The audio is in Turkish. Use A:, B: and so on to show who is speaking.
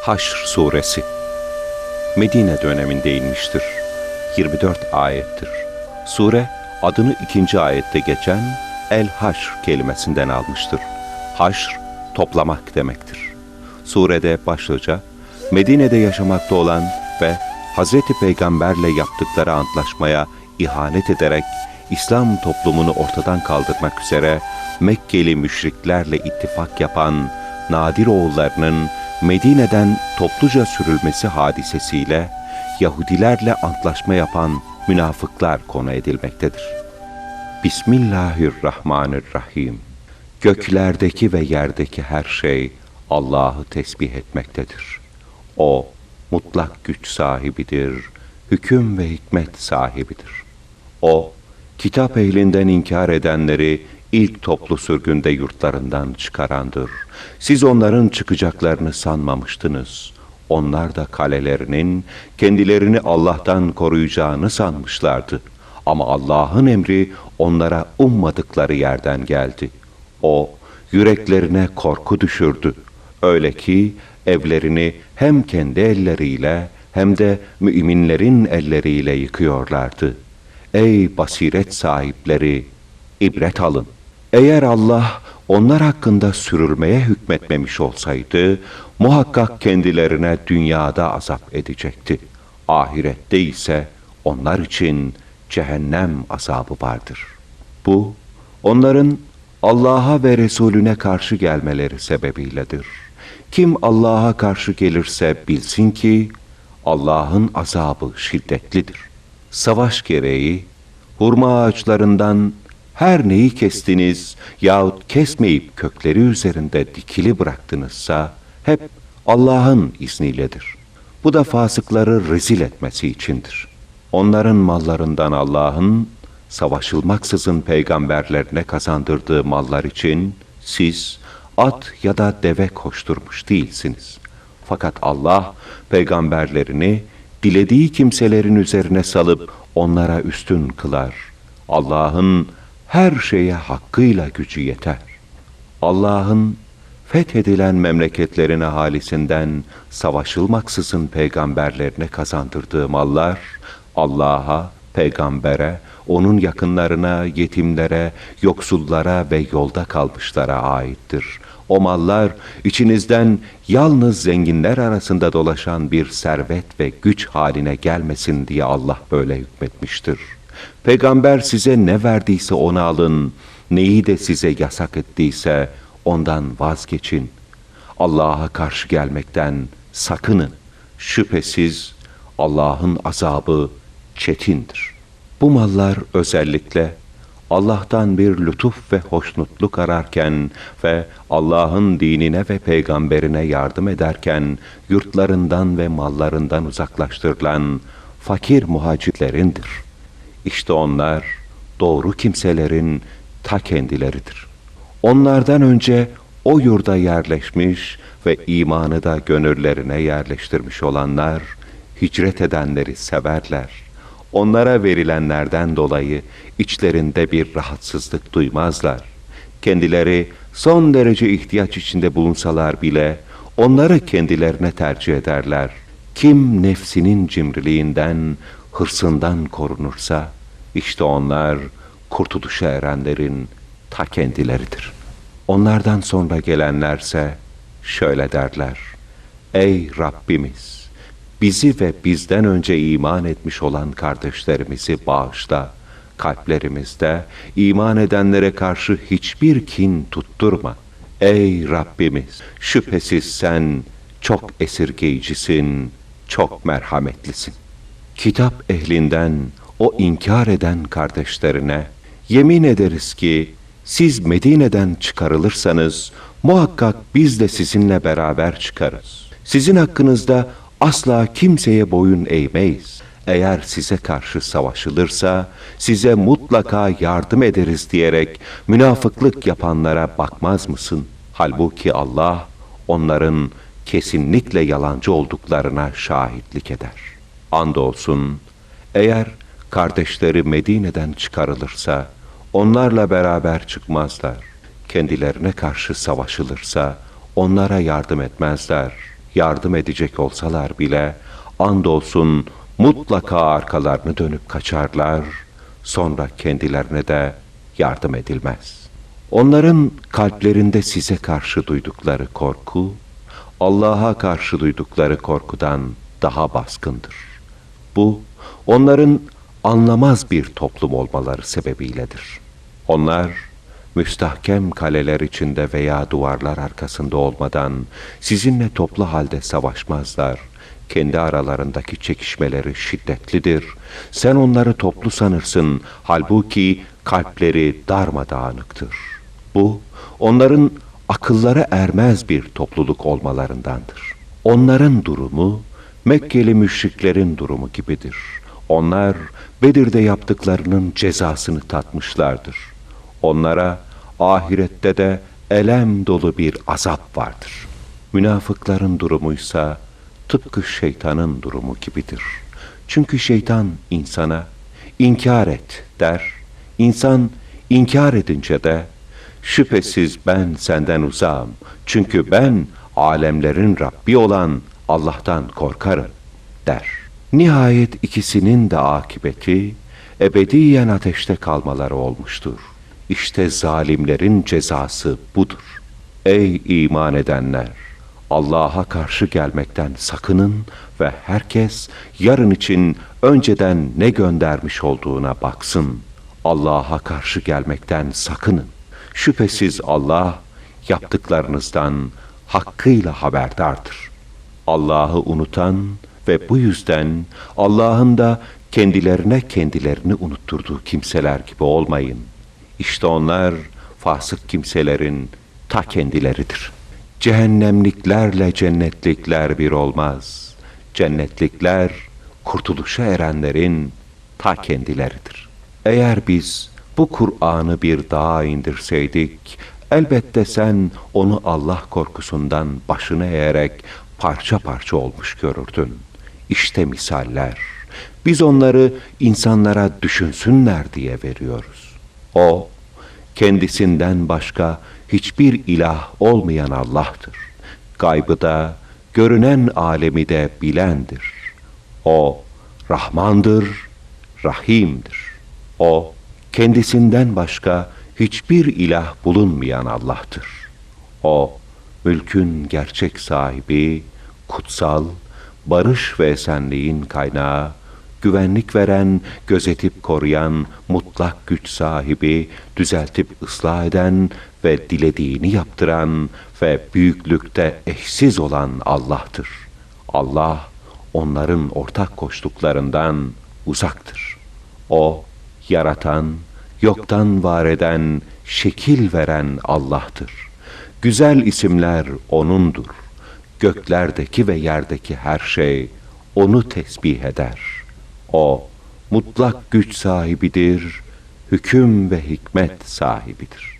A: Haşr Suresi Medine döneminde inmiştir. 24 ayettir. Sure adını ikinci ayette geçen El-Haşr kelimesinden almıştır. Haşr toplamak demektir. Surede başlıca Medine'de yaşamakta olan ve Hazreti Peygamberle yaptıkları antlaşmaya ihanet ederek İslam toplumunu ortadan kaldırmak üzere Mekkeli müşriklerle ittifak yapan Nadir oğullarının Medine'den topluca sürülmesi hadisesiyle Yahudilerle antlaşma yapan münafıklar konu edilmektedir. Bismillahirrahmanirrahim. Göklerdeki ve yerdeki her şey Allah'ı tesbih etmektedir. O mutlak güç sahibidir, hüküm ve hikmet sahibidir. O, kitap ehlinden inkar edenleri ilk toplu sürgünde yurtlarından çıkarandır. Siz onların çıkacaklarını sanmamıştınız. Onlar da kalelerinin kendilerini Allah'tan koruyacağını sanmışlardı. Ama Allah'ın emri onlara ummadıkları yerden geldi. O, yüreklerine korku düşürdü. Öyle ki evlerini hem kendi elleriyle hem de müminlerin elleriyle yıkıyorlardı. Ey basiret sahipleri, ibret alın. Eğer Allah onlar hakkında sürülmeye hükmetmemiş olsaydı, muhakkak kendilerine dünyada azap edecekti. Ahirette ise onlar için cehennem azabı vardır. Bu, onların Allah'a ve Resulüne karşı gelmeleri sebebiyledir. Kim Allah'a karşı gelirse bilsin ki Allah'ın azabı şiddetlidir. Savaş gereği hurma ağaçlarından her neyi kestiniz yahut kesmeyip kökleri üzerinde dikili bıraktınızsa hep Allah'ın izniyledir. Bu da fasıkları rezil etmesi içindir. Onların mallarından Allah'ın savaşılmaksızın peygamberlerine kazandırdığı mallar için siz at ya da deve koşturmuş değilsiniz. Fakat Allah peygamberlerini dilediği kimselerin üzerine salıp onlara üstün kılar. Allah'ın her şeye hakkıyla gücü yeter. Allah'ın fethedilen memleketlerin ahalisinden savaşılmaksızın peygamberlerine kazandırdığı mallar, Allah'a, peygambere, onun yakınlarına, yetimlere, yoksullara ve yolda kalmışlara aittir. O mallar içinizden yalnız zenginler arasında dolaşan bir servet ve güç haline gelmesin diye Allah böyle hükmetmiştir.'' Peygamber size ne verdiyse onu alın, neyi de size yasak ettiyse ondan vazgeçin. Allah'a karşı gelmekten sakının. Şüphesiz Allah'ın azabı çetindir. Bu mallar özellikle Allah'tan bir lütuf ve hoşnutluk ararken ve Allah'ın dinine ve peygamberine yardım ederken yurtlarından ve mallarından uzaklaştırılan fakir muhacitlerindir.'' İşte onlar doğru kimselerin ta kendileridir. Onlardan önce o yurda yerleşmiş ve imanı da gönüllerine yerleştirmiş olanlar hicret edenleri severler. Onlara verilenlerden dolayı içlerinde bir rahatsızlık duymazlar. Kendileri son derece ihtiyaç içinde bulunsalar bile onları kendilerine tercih ederler. Kim nefsinin cimriliğinden, hırsından korunursa, işte onlar kurtuluşa erenlerin ta kendileridir. Onlardan sonra gelenlerse şöyle derler. Ey Rabbimiz! Bizi ve bizden önce iman etmiş olan kardeşlerimizi bağışla. Kalplerimizde iman edenlere karşı hiçbir kin tutturma. Ey Rabbimiz! Şüphesiz sen çok esirgeyicisin, çok merhametlisin kitap ehlinden o inkar eden kardeşlerine yemin ederiz ki siz Medine'den çıkarılırsanız muhakkak biz de sizinle beraber çıkarız. Sizin hakkınızda asla kimseye boyun eğmeyiz. Eğer size karşı savaşılırsa size mutlaka yardım ederiz diyerek münafıklık yapanlara bakmaz mısın? Halbuki Allah onların kesinlikle yalancı olduklarına şahitlik eder.'' Andolsun eğer kardeşleri Medine'den çıkarılırsa onlarla beraber çıkmazlar. Kendilerine karşı savaşılırsa onlara yardım etmezler. yardım edecek olsalar bile andolsun mutlaka arkalarını dönüp kaçarlar, sonra kendilerine de yardım edilmez. Onların kalplerinde size karşı duydukları korku, Allah'a karşı duydukları korkudan daha baskındır. Bu, onların anlamaz bir toplum olmaları sebebiyledir. Onlar, müstahkem kaleler içinde veya duvarlar arkasında olmadan sizinle toplu halde savaşmazlar. Kendi aralarındaki çekişmeleri şiddetlidir. Sen onları toplu sanırsın, halbuki kalpleri darmadağınıktır. Bu, onların akıllara ermez bir topluluk olmalarındandır. Onların durumu, Mekkeli müşriklerin durumu gibidir. Onlar Bedir'de yaptıklarının cezasını tatmışlardır. Onlara ahirette de elem dolu bir azap vardır. Münafıkların durumuysa tıpkı şeytanın durumu gibidir. Çünkü şeytan insana inkar et der. İnsan inkar edince de şüphesiz ben senden uzağım. Çünkü ben alemlerin Rabbi olan Allah'tan korkarım der. Nihayet ikisinin de akıbeti ebediyen ateşte kalmaları olmuştur. İşte zalimlerin cezası budur. Ey iman edenler! Allah'a karşı gelmekten sakının ve herkes yarın için önceden ne göndermiş olduğuna baksın. Allah'a karşı gelmekten sakının. Şüphesiz Allah yaptıklarınızdan hakkıyla haberdardır. Allah'ı unutan ve bu yüzden Allah'ın da kendilerine kendilerini unutturduğu kimseler gibi olmayın. İşte onlar fasık kimselerin ta kendileridir. Cehennemliklerle cennetlikler bir olmaz. Cennetlikler kurtuluşa erenlerin ta kendileridir. Eğer biz bu Kur'an'ı bir dağa indirseydik, elbette sen onu Allah korkusundan başına eğerek parça parça olmuş görürdün. İşte misaller. Biz onları insanlara düşünsünler diye veriyoruz. O, kendisinden başka hiçbir ilah olmayan Allah'tır. Gaybı da, görünen alemi de bilendir. O, Rahmandır, Rahim'dir. O, kendisinden başka hiçbir ilah bulunmayan Allah'tır. O, mülkün gerçek sahibi, kutsal, barış ve esenliğin kaynağı, güvenlik veren, gözetip koruyan, mutlak güç sahibi, düzeltip ıslah eden ve dilediğini yaptıran ve büyüklükte eşsiz olan Allah'tır. Allah, onların ortak koştuklarından uzaktır. O, yaratan, yoktan var eden, şekil veren Allah'tır. Güzel isimler O'nundur. Göklerdeki ve yerdeki her şey O'nu tesbih eder. O, mutlak güç sahibidir, hüküm ve hikmet sahibidir.